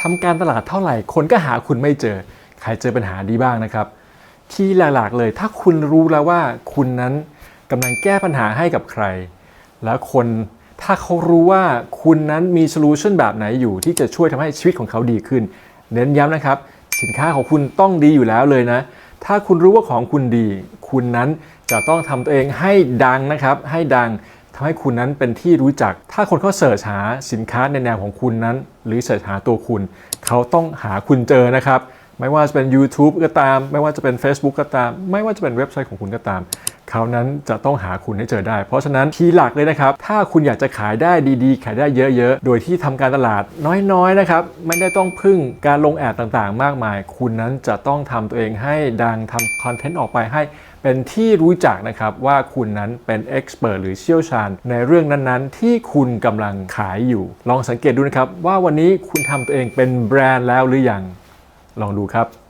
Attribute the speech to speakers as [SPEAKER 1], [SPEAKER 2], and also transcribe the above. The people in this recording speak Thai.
[SPEAKER 1] ทำการตลาดเท่าไหร่ คนก็หาคุณไม่เจอ ใครเจอปัญหาดีบ้างนะครับ ที่หลักๆเลย ถ้าคุณรู้แล้วว่าคุณนั้นกำลังแก้ปัญหาให้กับใคร แล้วคนถ้าเขารู้ว่าคุณนั้นมีโซลูชันแบบไหนอยู่ที่จะช่วยทำให้ชีวิตของเขาดีขึ้น เน้นย้ำนะครับ สินค้าของคุณต้องดีอยู่แล้วเลยนะ ถ้าคุณรู้ว่าของคุณดี คุณนั้นจะต้องทำตัวเองให้ดังนะครับ ให้ดัง ทำให้คุณนั้นเป็นที่รู้จัก ถ้าคนเขาเสิร์ชหาสินค้าในแนวของคุณนั้น หรือเสิร์ชหาตัวคุณ เขาต้องหาคุณเจอนะครับ ไม่ว่าจะเป็น YouTube ก็ตาม ไม่ว่าจะเป็น Facebook ก็ตาม ไม่ว่าจะเป็นเว็บไซต์ของคุณก็ตาม เขานั้นจะต้องหาคุณให้เจอได้ เพราะฉะนั้นคีย์หลักเลยนะครับ ถ้าคุณอยากจะขายได้ดีๆ ขายได้เยอะๆ โดยที่ทำการตลาดน้อยๆนะครับ ไม่ได้ต้องพึ่งการลงแอดต่างๆ มากมาย คุณนั้นจะต้องทำตัวเองให้ดังทำคอนเทนต์ออกไปให้เป็นที่รู้จักนะครับว่าคุณนั้นเป็นเอ็กซ์เพรสหรือเชี่ยวชาญ ในเรื่องนั้นๆ ที่คุณกำลังขายอยู่ ลองสังเกตดูนะครับว่าวันนี้คุณทำตัวเองเป็นแบรนด์แล้วหรือยัง ลองดูครับ